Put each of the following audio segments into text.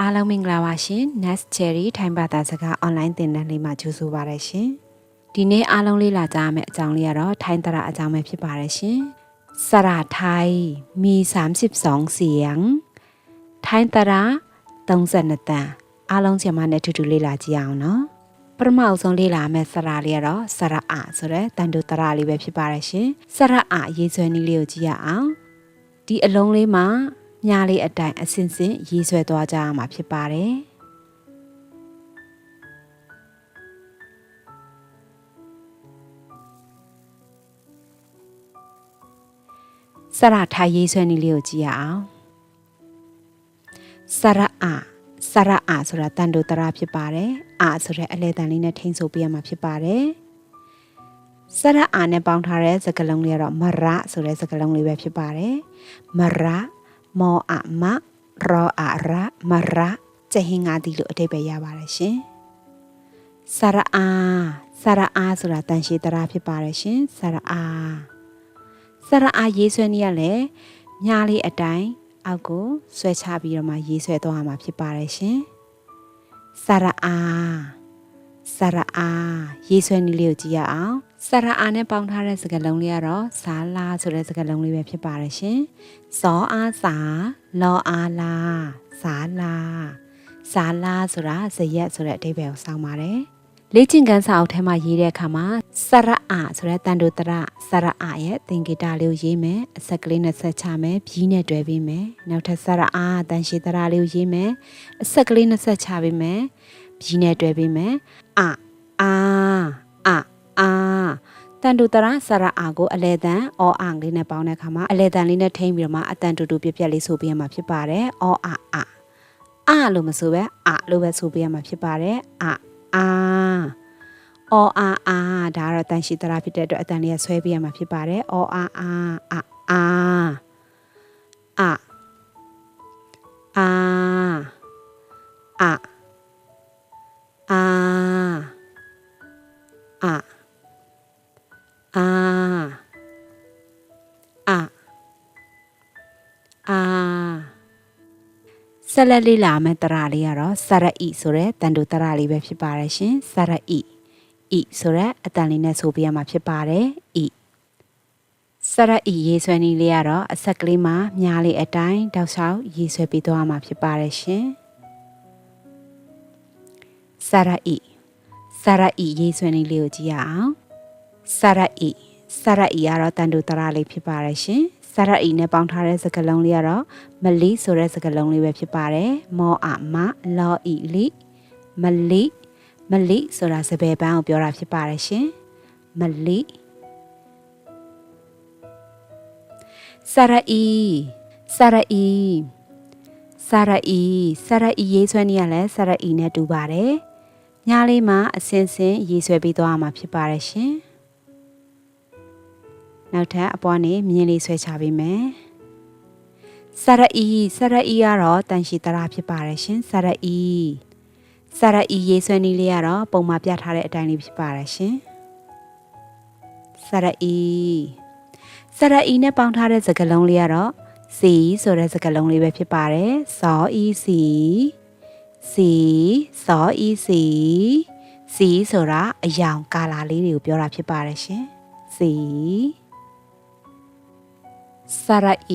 အားလုံးမင်္ဂလာပါရှင် Nest Cherry ထိုင်းဘာသာစကား online သင်တန်းလေးမှာကြိုဆိုပါရရှင်ဒီနေ့အားလုံးလေ့လာကြရမယ့်အကြောင်းလေးကတော့ထိုင်းတရအကြောင်းပဲဖြစ်ပါရရှင်สระไทยมี 32 เสียงထိုင်းတရ32တန်အားလုံးချိန်မှနဲ့အတူတူလေ့လာကြည့်အောင်နော်ပထမအဆုံးလေ့လာမယ့်စရာလေးကတော့စရအဆိုတဲ့တန်တူတရလေးပဲဖြစ်ပါရရှင်စရအရေးဆွဲနည်းလေးကိုကြည့်ရအောင်ဒီအလုံးလေးမှာ မြားလေးအတိုင်းအစင်စင်ရေးဆွဲသွားကြရမှာဖြစ်ပါတယ်စရထိုင်ရေးဆွဲနည်းလေးကိုကြည့်ရအောင်စရအစရအဆိုတာတန်တူတရဖြစ်ပါတယ်အာဆိုတဲ့အလဲတန်လေးနဲ့ထိန်းဆိုပေးရမှာဖြစ်ပါတယ်စရအာနဲ့ပေါင်းထားတဲ့စကားလုံးလေးကတော့မရဆိုတဲ့စကားလုံးလေးပဲဖြစ်ပါတယ်မရ မောအမရောအရမရကျဟင်္ဂါဒီလို့အတိတ်ပဲရပါတယ်ရှင်စရအာစရအာဆိုတာတန်ရှိတရာဖြစ်ပါတယ်ရှင်စရအာစရအာရေးဆွဲနေရလဲညားလေးအတိုင်းအောက်ကိုဆွဲချပြီးတော့မှရေးဆွဲသွားမှာဖြစ်ပါတယ်ရှင်စရအာစရအာရေးဆွဲနည်းလေးကိုကြည့်ရအောင် စရအာနဲ့ပေါင်းထားတဲ့စကားလုံးလေးကတော့ဇာလာဆိုတဲ့စကားလုံးလေးပဲဖြစ်ပါတယ်ရှင်ဇောအားစာလောအားလာဇာလာဇာလာဆိုတာဇရက်ဆိုတဲ့အဓိပ္ပာယ်ကိုစောင်းပါတယ်လေ့ကျင့်ခန်းစာအုပ်ထဲမှာရေးတဲ့အခါမှာစရအာဆိုတဲ့တန်တိုတရစရအာရဲ့သင်္ကေတလေးကိုရေးမယ်အဆက်ကလေးနဲ့ဆက်ချမယ်ဘီးနဲ့တွဲပေးမယ်နောက်ထပ်စရအာတန်ရှိတရလေးကိုရေးမယ်အဆက်ကလေးနဲ့ဆက်ချပေးမယ်ဘီးနဲ့တွဲပေးမယ်အာအာအာအာ တန်တူတရစရအာကိုအလဲတန်အောအာလေးနဲ့ပေါင်းတဲ့အခါမှာအလဲတန်လေးနဲ့ထိမ့်ပြီးတော့မှအတန်တူတူပြပြလေးဆိုပေးရမှာဖြစ်ပါတယ်အောအာအာအာလို့မဆိုပဲအာလို့ပဲဆိုပေးရမှာဖြစ်ပါတယ်အာအာအော်အာအာဒါကတော့တန်ရှိတရာဖြစ်တဲ့အတွက်အတန်လေးကဆွဲပေးရမှာဖြစ်ပါတယ်အော်အာအာအာအာအာအာအာအာအာအာ ဆက်လက်လေးလာမယ့်တရာလေးကတော့စရဣဆိုတဲ့တန်တူတရာလေးပဲဖြစ်ပါတယ်ရှင်စရဣဣဆိုတဲ့အတန်လေးနဲ့ဆိုပြရမှာဖြစ်ပါတယ်ဣစရဣရေးဆွဲနည်းလေးကတော့အဆက်ကလေးမှာမြားလေးအတိုင်းတောက်လျှောက်ရေးဆွဲပြီးသွားမှာဖြစ်ပါတယ်ရှင်စရဣစရဣရေးဆွဲနည်းလေးကိုကြည့်ရအောင်စရဣစရဣကတော့တန်တူတရာလေးဖြစ်ပါတယ်ရှင် စရဣနဲ့ပေါင်းထားတဲ့စကားလုံးလေးကတော့မလီဆိုတဲ့စကားလုံးလေးပဲဖြစ်ပါတယ်မောအမလောဣလီမလီမလီဆိုတာစပယ်ပန်းကိုပြောတာဖြစ်ပါတယ်ရှင်မလီစရဣစရဣစရဣစရဣရေးဆွဲနေရလဲစရဣနဲ့တူပါတယ်ညားလေးမှာအစင်စင်ရေးဆွဲပြီးသွားမှာဖြစ်ပါတယ်ရှင် နောက်ထပ်အပွားနေမြင်းလေးဆွဲချပေးမယ်စရဣစရဣကတော့တန်ရှိတရာဖြစ်ပါတယ်ရှင်စရဣစရဣရေးဆွဲနည်းလေးကတော့ပုံမှာပြထားတဲ့အတိုင်းလေးဖြစ်ပါတယ်ရှင်စရဣစရဣနဲ့ပေါင်းထားတဲ့စကားလုံးလေးကတော့စီဆိုတဲ့စကားလုံးလေးပဲဖြစ်ပါတယ်စောဤစီစီစောဤစီစီဆိုတာအယောင်ကာလာလေးတွေကိုပြောတာဖြစ်ပါတယ်ရှင်စီ စရဣ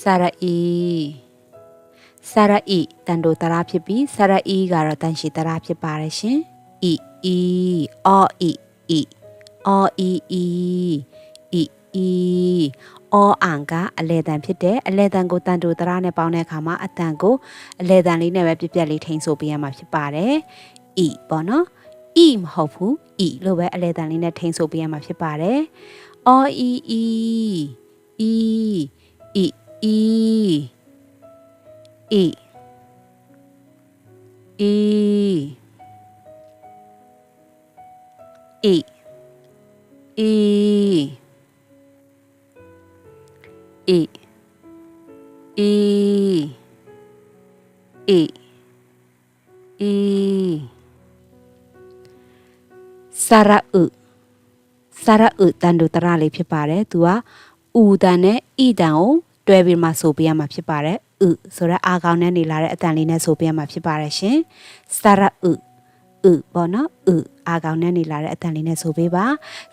စရဣစရဣတန်တိုတရာဖြစ်ပြီးစရဣကတော့တန်ရှိတရာဖြစ်ပါတယ်ရှင်ဣဣအောဣဣအောဣဣဣဣအောအန်ကအလဲတန်ဖြစ်တဲ့အလဲတန်ကိုတန်တိုတရာနဲ့ပေါင်းတဲ့အခါမှာအတန်ကိုအလဲတန်လေးနဲ့ပဲပြပြလေးထိန်းဆိုပေးရမှာဖြစ်ပါတယ်ဣပေါ့နော်ဣမဟုတ်ဘူးဣလို့ပဲအလဲတန်လေးနဲ့ထိန်းဆိုပေးရမှာဖြစ်ပါတယ် အောအီအီအီအီအီအီအီအီအီအီအီအီအီစရဥ စရဥတန်တူတရလေးဖြစ်ပါတယ်သူကဥတန်နဲ့ဣတန်ကိုတွဲပြီးမှဆိုပေးရမှာဖြစ်ပါတယ်ဥဥဆိုတဲ့အာကောင်နဲ့နေလာတဲ့အတန်လေးနဲ့ဆိုပြရမှာဖြစ်ပါတယ်ရှင်စရဥဥပေါ့နော်ဥအာကောင်နဲ့နေလာတဲ့အတန်လေးနဲ့ဆိုပေးပါ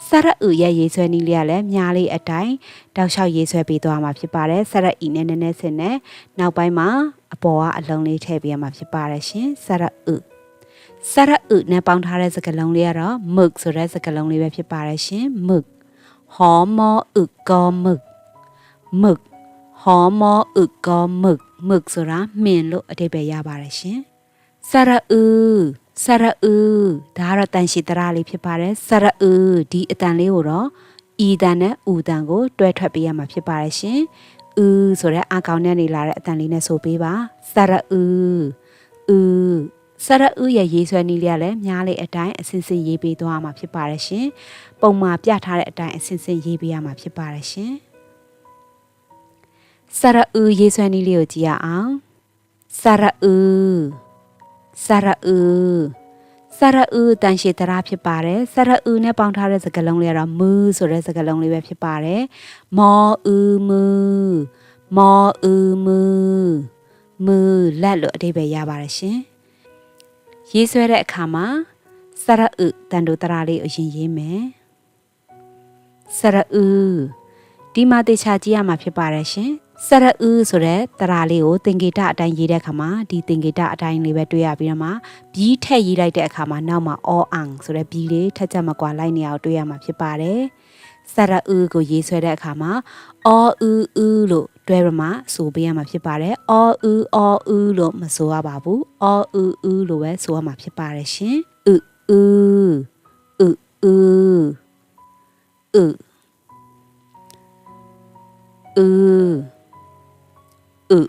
စရဥရဲ့ရေးဆွဲနည်းလေးကလည်းမြားလေးအတိုင်းတောက်လျှောက်ရေးဆွဲပေးသွားမှာဖြစ်ပါတယ်စရဤနဲ့နည်းနည်းစင်နဲ့နောက်ပိုင်းမှာအပေါ်ကအလုံးလေးထည့်ပေးရမှာဖြစ်ပါတယ်ရှင်စရဥ စရဥနဲ့ပေါင်းထားတဲ့စကားလုံးလေးကတော့ mug ဆိုတဲ့စကားလုံးလေးပဲဖြစ်ပါတယ်ရှင် mug ဟောမောဥကော mug mug ဟောမောဥကောမឹกမឹกဆိုတာမှင်လို့အတိတ်ပဲရပါတယ်ရှင်စရအူစရအူဒါကတော့တန်ရှိတရာလေးဖြစ်ပါတယ်စရအူဒီအတန်လေးကိုတော့ဤတန်နဲ့ဥတန်ကို တွဲထွက်ပေးရမှာဖြစ်ပါတယ်ရှင်ဥဆိုတဲ့အာကောင်နဲ့နေလာတဲ့အတန်လေးနဲ့ဆိုပေးပါစရအူဥ စရအူရဲ့ရေးဆွဲနည်းလေးကလည်းများလေအတိုင်းအစင်စင်ရေးပေးသွားမှာဖြစ်ပါတယ်ရှင်ပုံမှာပြထားတဲ့အတိုင်းအစင်စင်ရေးပေးရမှာဖြစ်ပါတယ်ရှင်စရအူရေးဆွဲနည်းလေးကိုကြည့်ရအောင်စရအူစရအူစရအူတန်ရှိတရာဖြစ်ပါတယ်စရအူနဲ့ပေါင်းထားတဲ့စကားလုံးလေးကတော့မူဆိုတဲ့စကားလုံးလေးပဲဖြစ်ပါတယ်မောအူမူမောအူမူမူလက်လို့အဓိပ္ပာယ်ရပါတယ်ရှင် ရေးဆွဲတဲ့အခါမှာစရအူတန်တိုတရာလေးအရင်ရေးမယ်စရအူဒီမှာတေချာကြည့်ရမှာဖြစ်ပါတယ်ရှင်စရအူဆိုတဲ့တရာလေးကိုသင်္ကေတအတိုင်းရေးတဲ့အခါမှာဒီသင်္ကေတအတိုင်းလေးပဲတွေ့ရပြီးတော့မှဘီးထက်ရေးလိုက်တဲ့အခါမှာနောက်မှာအောအောင်ဆိုတဲ့ဘီးလေးထက်ချက်မကွာလိုက်နေအောင်တွေ့ရမှာဖြစ်ပါတယ် စရအူကိုရေးဆွဲတဲ့အခါမှာအောအူအူလို့တွဲရမှာဆိုပေးရမှာဖြစ်ပါတယ်အောအူအောအူလို့မဆိုရပါဘူးအောအူအူလို့ပဲဆိုရမှာဖြစ်ပါတယ်ရှင်အူအူအူအူအူအူ 으,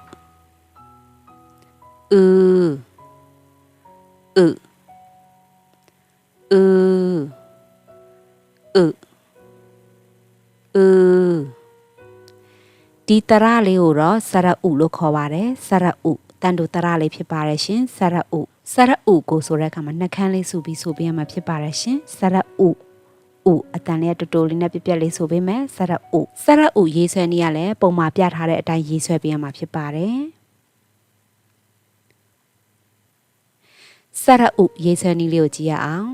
ဒီတရလေးကိုတော့စရဥလို့ခေါ်ပါတယ်စရဥတန်တူတရလေးဖြစ်ပါတယ်ရှင်စရဥစရဥကိုဆိုတဲ့အခါမှာနှကန်းလေးစုပြီးဆိုပြရမှာဖြစ်ပါတယ်ရှင်စရဥဥအတန်လေးတူတူလေးနဲ့ပြပြလေးဆိုပေးမယ်စရဥစရဥရေးဆွဲနည်းကလည်းပုံမှာပြထားတဲ့အတိုင်းရေးဆွဲပေးရမှာဖြစ်ပါတယ်စရဥရေးဆွဲနည်းလေးကိုကြည့်ရအောင်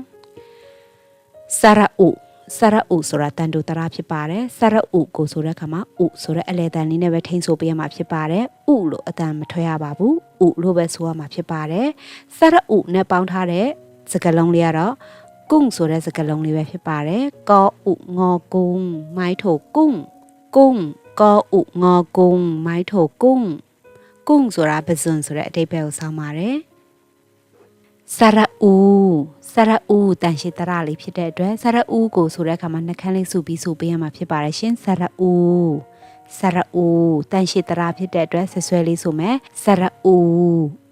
စရဥ စရဥဆိုတာတန်တူတရာဖြစ်ပါတယ်စရဥကိုဆိုတဲ့အခါမှာဥဆိုတဲ့အလဲတန်လေးနဲ့ပဲထိန်းဆိုပေးရမှာဖြစ်ပါတယ်ဥလို့အတန်မထွက်ရပါဘူးဥလို့ပဲဆိုရမှာဖြစ်ပါတယ်စရဥနဲ့ပေါင်းထားတဲ့စကလုံးလေးကတော့ကုံဆိုတဲ့စကားလုံးလေးပဲဖြစ်ပါတယ်ကောဥငေါကုံမိုင်းထိုကုံကုံကောဥငေါကုံမိုင်းထိုကုံကုံဆိုတာပဇွန်ဆိုတဲ့အတိတ်ပဲကိုဆောင်းပါတယ် စရအူစရအူတန်ရှိတရလေးဖြစ်တဲ့အတွက်စရအူကိုဆိုတဲ့အခါမှာနှကန်းလေးစုပြီးဆိုပေးရမှာဖြစ်ပါတယ်ရှင်စရအူစရအူတန်ရှိတရဖြစ်တဲ့အတွက်ဆွဆွဲလေးဆိုမယ်စရအူ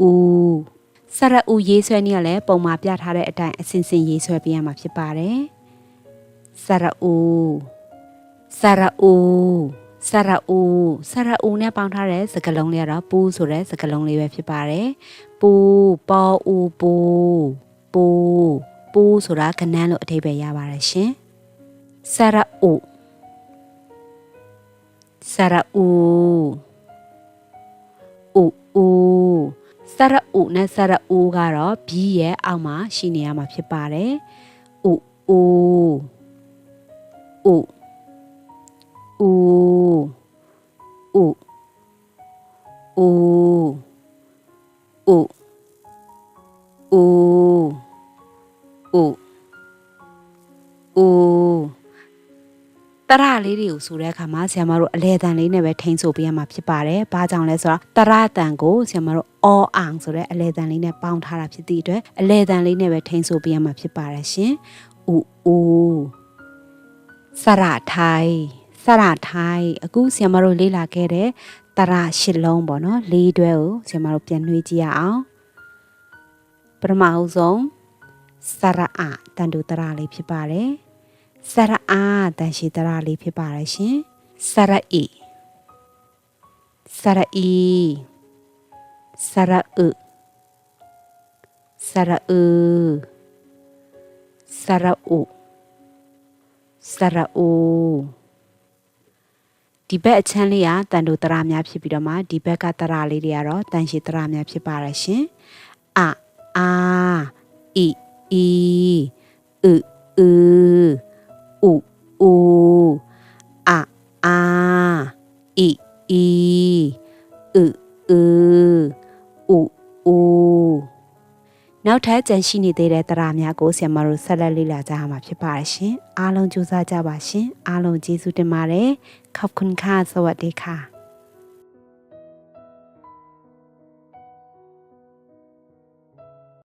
အူစရအူရေးဆွဲနည်းကလည်းပုံမှာပြထားတဲ့အတိုင်းအစင်စင်ရေးဆွဲပေးရမှာဖြစ်ပါတယ်စရအူစရအူစရအူစရအူနဲ့ပေါင်းထားတဲ့စကလုံးလေးကတော့ပူဆိုတဲ့စကလုံးလေးပဲဖြစ်ပါတယ် ပူပေါ်အူပူပူပူဆိုတာကနန်းလို့အဓိပ္ပာယ်ရပါတယ်ရှင်စရအူစရအူအူအူစရအုနဲ့စရအိုးကတော့ဘီရဲ့အောက်မှာရှိနေရမှာဖြစ်ပါတယ်။အိုအိုအိုအိုအိုအိုအို ရလေးတွေကိုဆိုတဲ့အခါမှာဆရာမတို့အလဲတန်လေးနဲ့ပဲထိန်းဆိုပေးရမှာဖြစ်ပါတယ်။ဘာကြောင့်လဲဆိုတော့တရတန်ကိုဆရာမတို့အောအောင်ဆိုတဲ့အလဲတန်လေးနဲ့ပေါင်းထားတာဖြစ်သည့်အတွက်အလဲတန်လေးနဲ့ပဲထိန်းဆိုပေးရမှာဖြစ်ပါတယ်ရှင်။ဦးဦးစရထိုင်စရထိုင်အခုဆရာမတို့လေ့လာခဲ့တဲ့တရရှစ်လုံးပေါ့နော်လေးတွဲကိုဆရာမတို့ပြန်နှွေးကြည့်ရအောင်ပထမအဆုံးစရအတန်တူတရလေးဖြစ်ပါတယ်။ စရအားတန်ရှိတရာလေးဖြစ်ပါတယ်ရှင်စရအီစရအီစရအစရအစရအစရအဒီဘက်အချမ်းလေးကတန်တိုတရများဖြစ်ပြီးတော့မှဒီဘက်ကတရလေးတွေကတော့တန်ရှိတရများဖြစ်ပါရရှင်အအာအီအီဥဥ ဥဥအာအာအီအီဥဥဥဥနောက်ထပ်ကြံရှိနေသေးတဲ့တရားများကိုဆရာမတို့ဆက်လက်လေ့လာကြရမှာဖြစ်ပါတယ်ရှင်အားလုံးကြိုးစားကြပါရှင်အားလုံးကျေးဇူးတင်ပါတယ် ขอบคุณค่ะ สวัสดีค่ะ